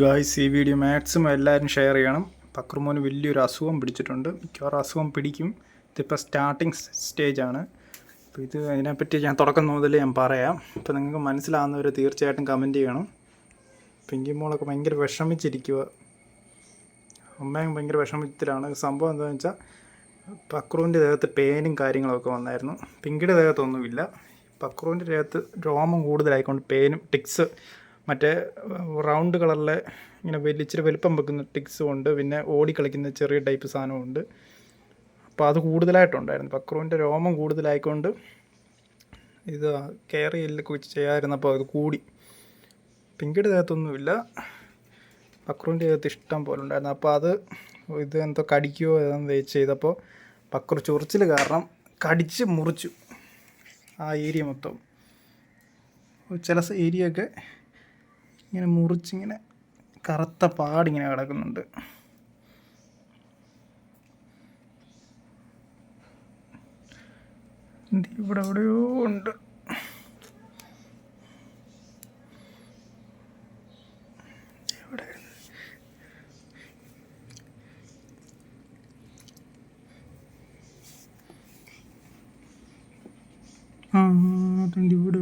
Guys ഈ video maximum എല്ലാവരും share ചെയ്യണം. പക്രമോന് വലിയൊരു അസുഖം പിടിച്ചിട്ടുണ്ട്. മിക്കവാറും അസുഖം പിടിക്കും. ഇതിപ്പോൾ സ്റ്റാർട്ടിങ് സ്റ്റേജാണ് അപ്പോൾ ഇത് അതിനെപ്പറ്റി ഞാൻ തുടക്കം മുതൽ ഞാൻ പറയാം. അപ്പോൾ നിങ്ങൾക്ക് മനസ്സിലാവുന്നവർ തീർച്ചയായിട്ടും കമന്റ് ചെയ്യണം. പിങ്കി മോളൊക്കെ ഭയങ്കര വിഷമിച്ചിരിക്കുക അമ്മയും ഭയങ്കര വിഷമത്തിലാണ്. സംഭവം എന്താണെന്ന് വെച്ചാൽ പക്രുവിന്റെ ദേഹത്ത് പേനും കാര്യങ്ങളൊക്കെ വന്നായിരുന്നു. പിങ്കിയുടെ ദേഹത്തൊന്നുമില്ല. പക്രുവിന്റെ ദേഹത്ത് രോമം കൂടുതലായിക്കൊണ്ട് പേനും ടിക്സ് മറ്റേ റൗണ്ട് കളറിലെ ഇങ്ങനെ വലിയ ഇച്ചിരി വലിപ്പം വെക്കുന്ന ടിക്സും ഉണ്ട്. പിന്നെ ഓടി കളിക്കുന്ന ചെറിയ ടൈപ്പ് സാധനമുണ്ട് അപ്പോൾ അത് കൂടുതലായിട്ടുണ്ടായിരുന്നു. പക്രുവിന്റെ രോമം കൂടുതലായിക്കൊണ്ട് ഇത് കെയർ ചെയ്യലൊക്കെ ചെയ്യാതിരുന്നപ്പോൾ അത് കൂടി. പിങ്കിയുടെ ദേഹത്തൊന്നുമില്ല. പക്രുവിന്റെ ദേഹത്ത് ഇഷ്ടം പോലെ ഉണ്ടായിരുന്നു. അപ്പോൾ അത് ഇത് എന്തോ കടിക്കുകയോ ഏതാണ്ട് ചെയ്തപ്പോൾ പക്രു ചൊറിച്ചിൽ കാരണം കടിച്ച് മുറിച്ചു. ആ ഏരിയ മൊത്തം. ചില ഏരിയയൊക്കെ ഇങ്ങനെ മുറിച്ചിങ്ങനെ കറുത്ത പാടിങ്ങനെ കിടക്കുന്നുണ്ട്. ഇവിടെ എവിടെയോ ഉണ്ട്. ആ അതുണ്ട് ഇവിടെ.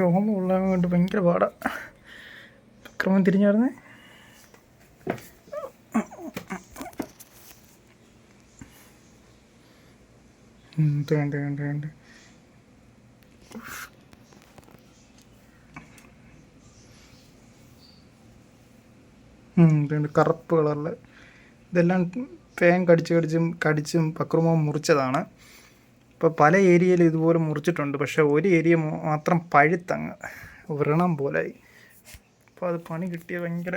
രോമം ഉള്ളത് കൊണ്ട് ഭയങ്കര പാടാണ് ക്രമം തിരിഞ്ഞായിരുന്നേ. വേണ്ട വേണ്ട വേണ്ട ഇതുണ്ട് കറുപ്പ് കളറിൽ ഇതെല്ലാം തേൻ കടിച്ച് കടിച്ചും കടിച്ചും പക്രമോ മുറിച്ചതാണ്. ഇപ്പോൾ പല ഏരിയയിൽ ഇതുപോലെ മുറിച്ചിട്ടുണ്ട്. പക്ഷേ ഒരു ഏരിയ മാത്രം പഴുത്തങ്ങ് വ്രണം പോലെ അപ്പോൾ അത് പണി കിട്ടിയ ഭയങ്കര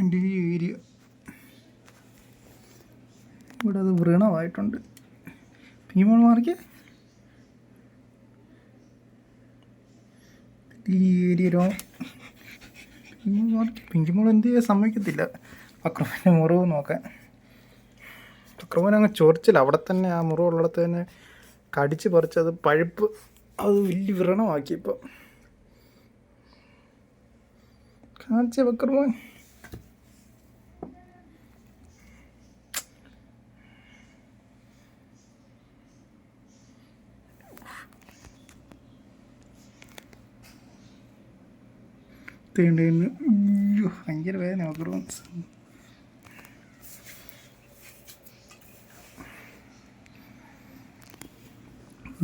എന്റെ ഈ ഏരിയ. ഇവിടെ അത് വ്രണമായിട്ടുണ്ട്. പിങ്ങിമോൾ മാറിക്കേ. ഈ ഏരിയ പിങ്കിമോൾ എന്ത് ചെയ്യാൻ സമ്മതിക്കത്തില്ല. അക്രമന്റെ മുറിവ് നോക്കാൻ. അക്രമൻ അങ്ങ് ചൊറിച്ചില്ല അവിടെ തന്നെ ആ മുറിവുള്ളിടത്ത് തന്നെ കടിച്ച് പറിച്ച് അത് പഴുപ്പ്. അത് വലിയ വ്രണമാക്കി ഇപ്പം കാണിച്ച അയ്യോ ഭയങ്കര വേദന ബക്രമോൻ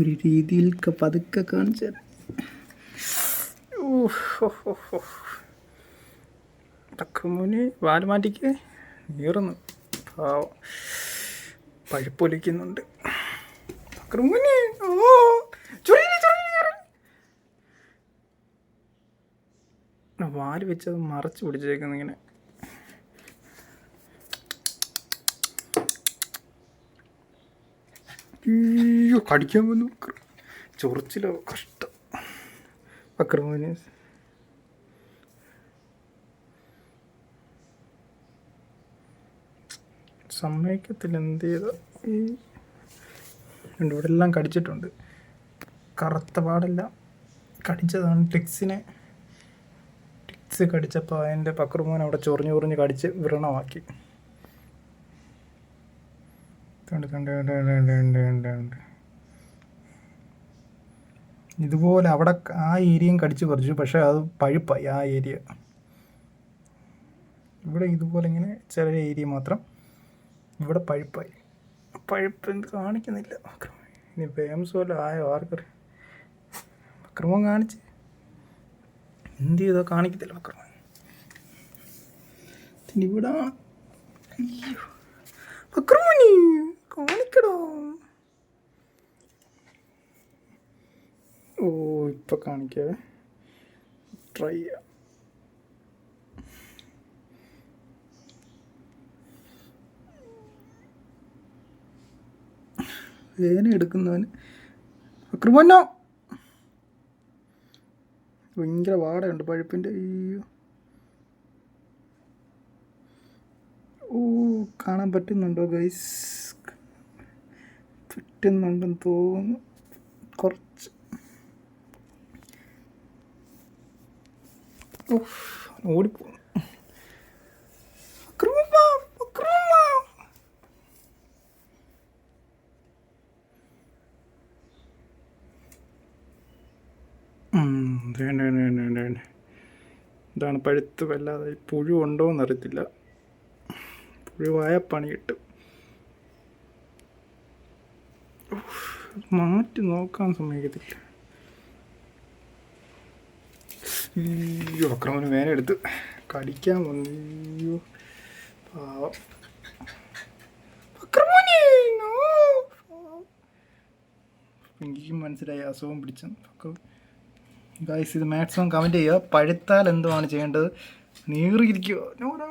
ഒരു രീതിയിൽ പതുക്കെ കാണിച്ച തക്കമുന് വാൽ മാറ്റിക്ക്. നീറുന്നു. പാവം. പഴുപ്പൊലിക്കുന്നുണ്ട് വാൽ വെച്ചത് മറച്ചു പിടിച്ചേക്കുന്നു ഇങ്ങനെ. ഈ അയ്യോ കടിക്കാൻ വന്നു. ചൊറിച്ചിലോ കഷ്ടം. അക്രമോന് സമ്മേക്കത്തിൽ എന്ത് ചെയ്ത? ഇവിടെ എല്ലാം കടിച്ചിട്ടുണ്ട്. കറുത്ത പാടെല്ലാം കടിച്ചതാണ് ടിക്സിനെ ടിക്സ് കടിച്ചപ്പോൾ അതിന്റെ പക്രമോൻ അവിടെ ചൊറിഞ്ഞ് ചൊറിഞ്ഞ് കടിച്ച് വ്രണമാക്കി. കണ്ട് കണ്ട് കണ്ട് കണ്ട് കണ്ട് കണ്ട് കണ്ട് ഇതുപോലെ അവിടെ ആ ഏരിയയും കടിച്ച് പറിച്ചു. പക്ഷേ അത് പഴുപ്പായി ആ ഏരിയ. ഇവിടെ ഇതുപോലെ ഇങ്ങനെ ചില ഏരിയ മാത്രം ഇവിടെ പഴുപ്പായി. പഴുപ്പ് എന്ത് കാണിക്കുന്നില്ല. ഇനി ഫേമസ് പോലെ ആയോ? ആർക്കറിയാം അക്രമം കാണിച്ച്. എന്ത് ചെയ്തോ കാണിക്കത്തില്ല അക്രമം ഇവിടെ അക്രമണി കാണിക്കടോ. ഓ ഇപ്പം കാണിക്കാവേ. ട്രൈ ചെയ്യാം. വേദന എടുക്കുന്നവന്. അക്രമന്നോ? ഭയങ്കര വാടയുണ്ട് പഴുപ്പിന്റെ അയ്യോ. ഓ കാണാൻ പറ്റുന്നുണ്ടോ ഗൈസ് പറ്റുന്നുണ്ടെന്ന് തോന്നുന്നു. ഓടിപ്പോ വേണ്ട വേണ്ട വേണ്ട വേണ്ട വേണ്ട ഇതാണ് പഴുത്ത് വല്ലാതെ പുഴു ഉണ്ടോ എന്നറിയത്തില്ല. പുഴുവായ പണി കിട്ടും. മാറ്റി നോക്കാൻ സമ്മതിക്കത്തില്ല. അയ്യോ അക്രമന് വേന എടുത്ത്. കടിക്കാൻ വന്നു. അയ്യോ പാവം no. മനസ്സിലായി അസുഖം പിടിച്ചു. ഗായ്സ് ഇത് മാക്സിമം കമന്റ് ചെയ്യുക. പഴുത്താൽ എന്തുവാണ് ചെയ്യേണ്ടത്? നീറിയിരിക്കുക നോ നോ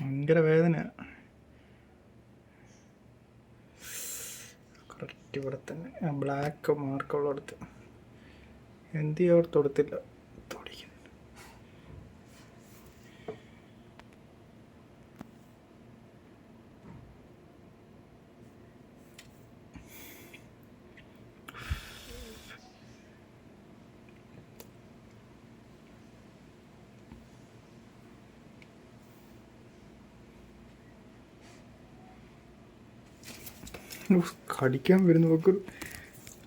ഭയങ്കര വേദന ഇവിടെ തന്നെ. ബ്ലാക്ക് മാർക്കുള്ളിടത്ത് എന്ത് ചെയ്യാൻ അവിടെ കടിക്കാൻ വരുന്ന നോക്ക്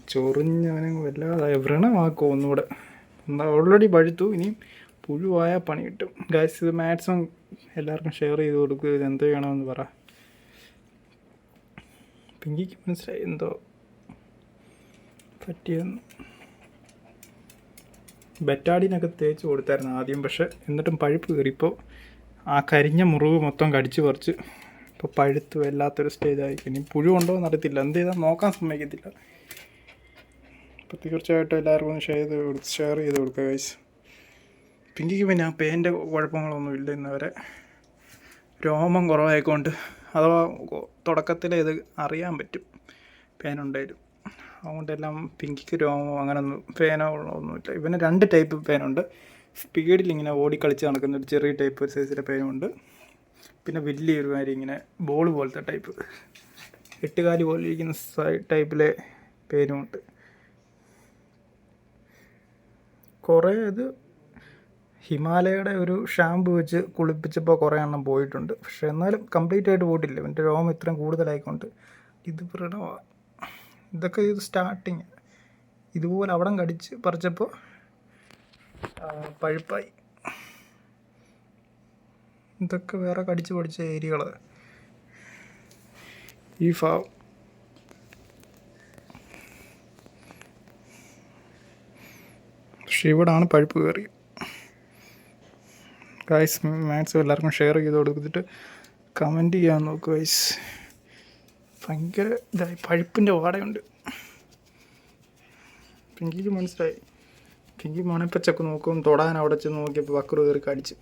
ചൊറിഞ്ഞവനെ വല്ലാതായ. വ്രണമാക്കും ഒന്നുകൂടെ. എന്താ ഓൾറെഡി പഴുത്തു. ഇനിയും പുഴുവായ പണി കിട്ടും. ഗായ്സ് ഇത് മാക്സിമം എല്ലാവർക്കും ഷെയർ ചെയ്ത് കൊടുക്കുക ഇത് എന്ത് ചെയ്യണമെന്ന് പറ. പിങ്കിക്ക് മനസ്സിലായി എന്തോ പറ്റിയെന്ന്. ബെറ്റാഡിനൊക്കെ തേച്ച് കൊടുത്തായിരുന്നു ആദ്യം പക്ഷെ എന്നിട്ടും പഴുപ്പ് കയറിയപ്പോൾ ആ കരിഞ്ഞ മുറിവ് മൊത്തം കടിച്ചു പറിച്ച്. ഇപ്പോൾ പഴുത്ത് വല്ലാത്തൊരു സ്റ്റേജായി ഇനി പുഴു ഉണ്ടോ എന്നറിയത്തില്ല. എന്ത് ചെയ്താൽ നോക്കാൻ സമ്മതിക്കത്തില്ല. അപ്പോൾ തീർച്ചയായിട്ടും എല്ലാവർക്കും ഒന്ന് ഷെയർ ചെയ്ത് കൊടുത്ത് ഷെയർ ചെയ്ത് കൊടുക്കുക ഗൈസ് പിങ്കിക്ക് പിന്നെ ആ പേന്റെ കുഴപ്പങ്ങളൊന്നും ഇല്ല ഇന്നവരെ രോമം കുറവായിക്കൊണ്ട് അഥവാ തുടക്കത്തിൽ ഇത് അറിയാൻ പറ്റും. പേനുണ്ടായാലും അതുകൊണ്ടെല്ലാം പിങ്കിക്ക് രോമോ അങ്ങനൊന്നും ഫേനോ ഒന്നുമില്ല. ഇവന് രണ്ട് ടൈപ്പ് പേനുണ്ട് സ്പീഡിൽ ഇങ്ങനെ ഓടി കളിച്ച് നടക്കുന്ന ഒരു ചെറിയ ടൈപ്പ് ഒരു സൈസിലെ പേനുണ്ട് പിന്നെ വലിയൊരു മാതിരി ഇങ്ങനെ ബോൾ പോലത്തെ ടൈപ്പ് എട്ടുകാലി പോലെ ഇരിക്കുന്ന ടൈപ്പിലെ പേരുമുണ്ട് കുറേ ഇത് ഹിമാലയയുടെ ഒരു ഷാമ്പു വെച്ച് കുളിപ്പിച്ചപ്പോൾ കുറേ എണ്ണം പോയിട്ടുണ്ട്. പക്ഷെ എന്നാലും കംപ്ലീറ്റ് ആയിട്ട് പോയിട്ടില്ല. എന്റെ രോമം ഇത്രയും കൂടുതലായിക്കൊണ്ട്. ഇത് വ്രണമാണ് ഇതൊക്കെ ഇത് സ്റ്റാർട്ടിങ് ഇതുപോലെ അവിടം കടിച്ച് പറിച്ചപ്പോൾ പഴുപ്പായി. ഇതൊക്കെ വേറെ കടിച്ച് പഠിച്ച ഏരിയകൾ ഈ ഫാ പക്ഷെ ഇവിടാണ് പഴുപ്പ് കയറി. ഗൈസ് മാത്സ് എല്ലാവർക്കും ഷെയർ ചെയ്ത് കൊടുത്തിട്ട് കമന്റ് ചെയ്യാൻ നോക്കുക ഗൈസ് ഭയങ്കര ഇതായി പഴുപ്പിന്റെ വാടയുണ്ട്. പിങ്കിക്ക് മനസ്സിലായി. പിങ്കി മണപ്പച്ചക്ക് നോക്കും തൊടാൻ അവിടെ ചെന്ന് നോക്കിയപ്പോൾ വക്കറ് കയറി കടിച്ച്.